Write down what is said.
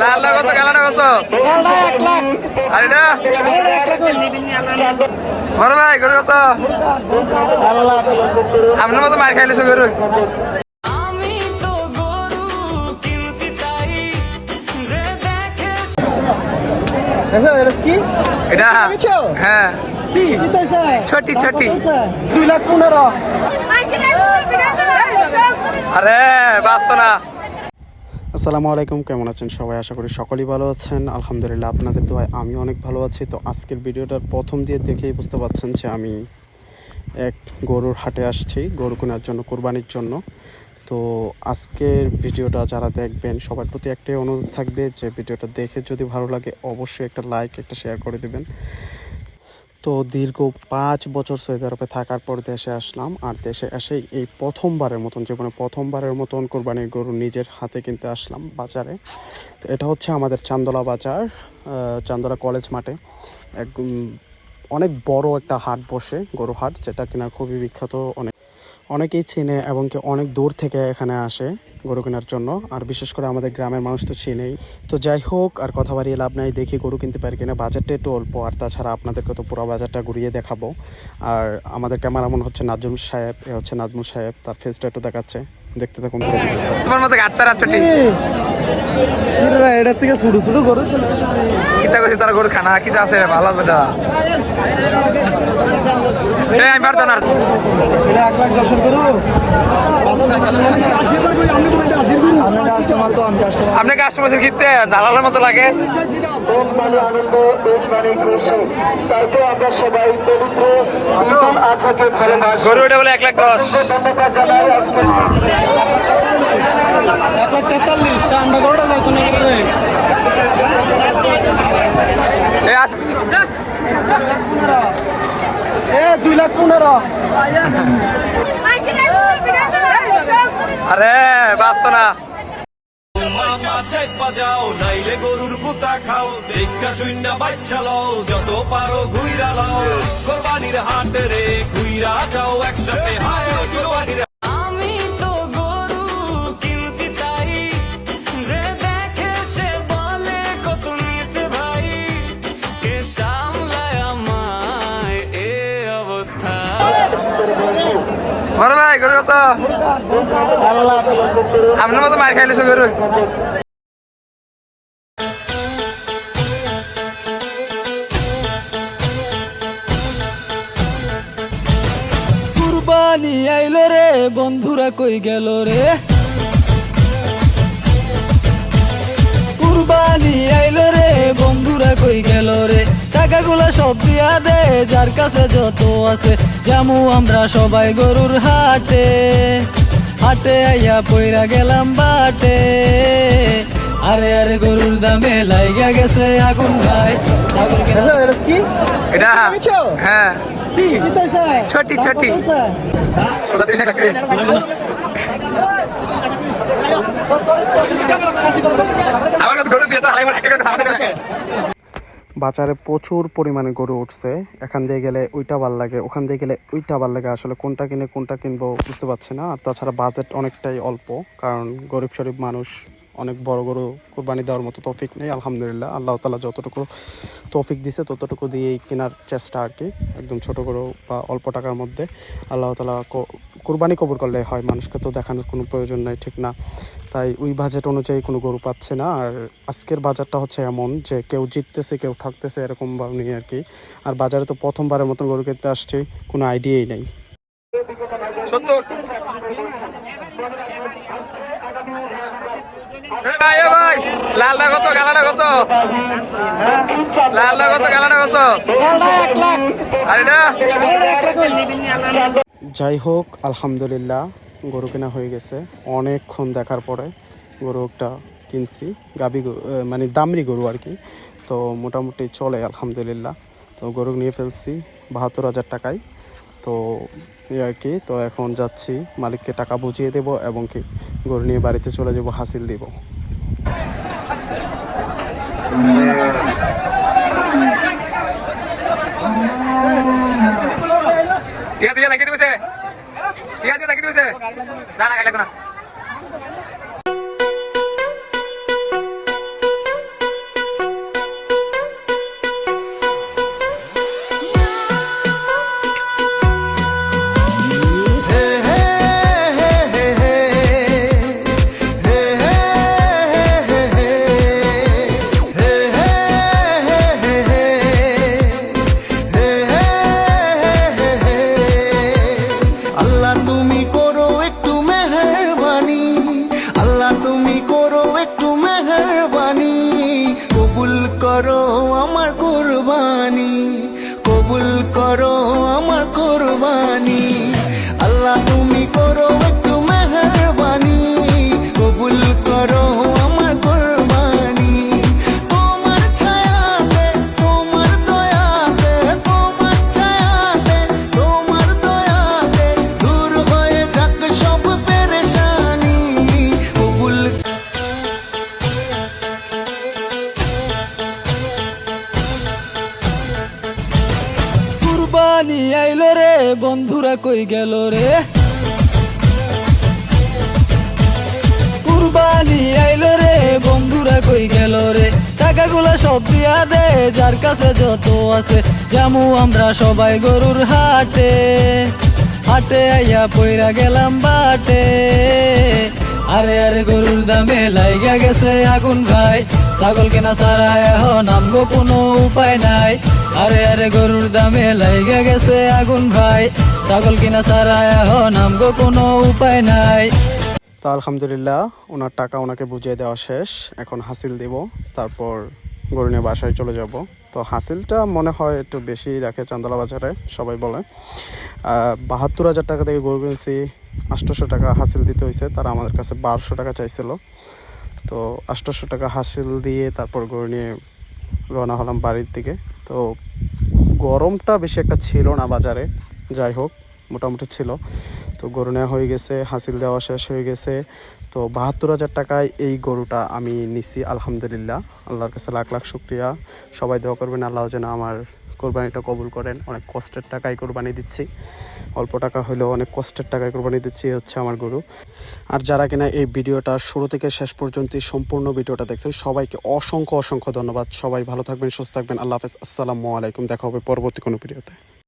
লালটা কত কালাটা কত এক লাখ আর এটা লাখ বড় ভাই গরু কত? আপনার মতো মার খাইলেছো গরু। আমি তো গরু কিনছি তাই যে দেখে এটা কি? এটা দেখেছ? হ্যাঁ। ছোটি, ছোটি। দুই লাখ পনেরো। আরে বাঁচতো না। আসসালামু আলাইকুম, কেমন আছেন সবাই? আশা করি সকলেই ভালো আছেন। আলহামদুলিল্লাহ, আপনাদের দোয়ায় আমি অনেক ভালো আছি। তো আজকের ভিডিওটার প্রথম দিয়ে দেখেই বুঝতে পারছেন যে আমি এক গরুর হাটে আসছি, গরু কেনার জন্য, কোরবানির জন্য। তো আজকের ভিডিওটা যারা দেখবেন, সবার প্রতি একটাই অনুরোধ থাকবে যে ভিডিওটা দেখে যদি ভালো লাগে, অবশ্যই একটা লাইক, একটা শেয়ার করে দেবেন। তো দীর্ঘ পাঁচ বছর সৌদি আরবে থাকার পর দেশে আসলাম, আর দেশে এসেই এই প্রথমবারের মতন, জীবনে প্রথমবারের মতন কোরবানির গরু নিজের হাতে কিনতে আসলাম বাজারে। তো এটা হচ্ছে আমাদের চান্দলা বাজার চান্দলা কলেজ মাঠে। এক অনেক বড় একটা হাট বসে গরু হাট, যেটা কিনা খুবই বিখ্যাত, অনেক অনেকেই চেনে এবং কি অনেক দূর থেকে এখানে আসে গরু কেনার জন্য। আর বিশেষ করে আমাদের গ্রামের মানুষ তো চেনেই। তো যাই হোক আর কথা বাড়িয়ে লাভ নাই দেখি গরু কিনতে পারি কিনা। বাজারটা একটু অল্প আর তাছাড়া আপনাদেরকে তো পুরো বাজারটা ঘুরিয়ে দেখাবো। আর আমাদের ক্যামেরামন হচ্ছে নাজমুল সাহেব এ হচ্ছে নাজমুল সাহেব তার ফেসটা একটু দেখাচ্ছে। দেখতে থাকুন। তোমার মতো এটার থেকে ছোট ছোট গরু কিতা করছি তার গরু খানা? কিতা আছে ভালো আছে আমি পারতাম না এক লাখ দর্শন করু আমি কাস্টমার তো আমি কাস্টমার আপনি কাস্টমার কিনতে দালালের মতো লাগে। গরু এটা বলে এক লাখ দশ। এক লাখ তেতাল্লিশ ঠান্ডা গরুটা যাইতো না এই আস এ দুই লাখ পনেরো। আরে বাঁচতো না। যাও নাইলে গরুর গুতা খাও দেখা শূন্য বাচ্চা লও যত পারো ঘুইরা লাও কোরবানির হাট রে ঘুইরা যাও একসাথে। হায় কোরবানির বড় ভাই গরু কত? আপনার মতো মার খাইলেছো গরু কুরবানি আইলো রে, বন্ধুরা কই গেল রে? কুরবানি আইলো রে, বন্ধুরা কই গেল রে? টাকাগুলো সব দিয়া দে যার কাছে যত আছে। জামু আমরা সবাই গরুর হাটে। হাটে আইয়া পইরা গেলাম বাটে। আরে আরে গরুর দামে লাইগা গেছে আগুন ভাই। ছাগল কেনা কি? এটা? হ্যাঁ। কি? ছোটি ছোটি? আমার কাছে গরু দিয়ে তো মাস একটা রাখে। বাজারে প্রচুর পরিমাণে গরু উঠছে। এখান দিয়ে গেলে ওইটা ভালো লাগে, ওখান দিয়ে গেলে ওইটা ভালো লাগে। আসলে কোনটা কিনে, কোনটা কিনবো বুঝতে পারছি না। আর তাছাড়া বাজেট অনেকটাই অল্প, কারণ গরিব শরীফ মানুষ অনেক বড় গরু কোরবানি দেওয়ার মতো তৌফিক নেই, আলহামদুলিল্লাহ। আল্লাহ তালা যতটুকু তৌফিক দিছে, ততটুকু দিয়েই কেনার চেষ্টা আর কি, একদম ছোট গরু বা অল্প টাকার মধ্যে। আল্লাহ তালা কোরবানি কবর করলে হয়, মানুষকে তো দেখানোর কোনো প্রয়োজন নেই, ঠিক না। তাই ওই বাজেট অনুযায়ী কোনো গরু পাচ্ছে না। আর আজকের বাজারটা হচ্ছে এমন যে কেউ জিততেছে কেউ ঠকতেছে এরকম ভাব নিয়ে আর কি। আর বাজারে তো প্রথমবারের মতন গরু কিনতে আসছে কোনো আইডিয়াই নেই। লালটা কত গালাটা কত? লালটা কত গালাটা কত? যাই হোক আলহামদুলিল্লাহ। গরু কেনা হয়ে গেছে। অনেকক্ষণ দেখার পরে গরু একটা কিনছি। গাবি মানে দামরি গরু আর কি। তো মোটামুটি চলে, আলহামদুলিল্লাহ। তো গরু নিয়ে ফেলছি বাহাত্তর হাজার টাকায়। তো এই আর কি, তো এখন যাচ্ছি, মালিককে টাকা বুঝিয়ে দেব এবং কি গরু নিয়ে বাড়িতে চলে যাব, হাসিল দিব। আছে লাগিয়ে দিয়েছে ঠিক আছে না না না কই গেল রে? কুরবানি আইলো রে, বন্ধুরা কই গেল রে? টাকাগুলা সব দিয়া দে, যার কাছে যত আছে। জামু আমরা সবাই গরুর হাটে হাটে আইয়া পইরা গেলাম বাটে। আরে আরে, গরুর দামে লাইগা গেছে আগুন ভাই। ছাগল কেনা ছাড়া এখন নামবো কোনো উপায় নাই। আরে আরে, গরুর দামে লাইগা গেছে আগুন ভাই। ছাগল কিনা ছাড়া এখন নামবো কোনো উপায় নাই। তো আলহামদুলিল্লাহ, ওনার টাকা ওনাকে বুঝিয়ে দেওয়া শেষ। এখন হাসিল দেব, তারপর গরু নিয়ে বাসায় চলে যাব। তো হাসিলটা মনে হয় একটু বেশি রাখে চান্দলা বাজারে, সবাই বলে। বাহাত্তর হাজার টাকা থেকে গরু কিনছি আটশোশো টাকা হাসিল দিতে হয়েছে, তারা আমাদের কাছে বারোশো টাকা চাইছিল। তো আটশোশো টাকা হাসিল দিয়ে তারপর গরু নিয়ে রওনা হলাম বাড়ির দিকে। তো গরমটা বেশি একটা ছিল না বাজারে, যাই হোক, মোটামুটি ছিল। তো গরু নেওয়া হয়ে গেছে, হাসিল দেওয়া শেষ হয়ে গেছে। তো বাহাত্তর হাজার টাকায় এই গরুটা আমি নিছি, আলহামদুলিল্লাহ। আল্লাহর কাছে লাখ লাখ শুক্রিয়া। সবাই দোয়া করবেন, আল্লাহ যেন আমার কোরবানিটা কবুল করেন, অনেক কষ্টের টাকায় কোরবানি দিচ্ছি। অল্প টাকা হলেও অনেক কষ্টের টাকায় কোরবানি দিচ্ছি হচ্ছে আমার গরু। আর যারা কিনা এই ভিডিওটা শুরু থেকে শেষ পর্যন্ত সম্পূর্ণ ভিডিওটা দেখছেন, সবাইকে অসংখ্য অসংখ্য ধন্যবাদ। সবাই ভালো থাকবেন, সুস্থ থাকবেন। আল্লাহ হাফেজ। আসসালামু আলাইকুম। দেখা হবে পরবর্তী কোনো ভিডিওতে।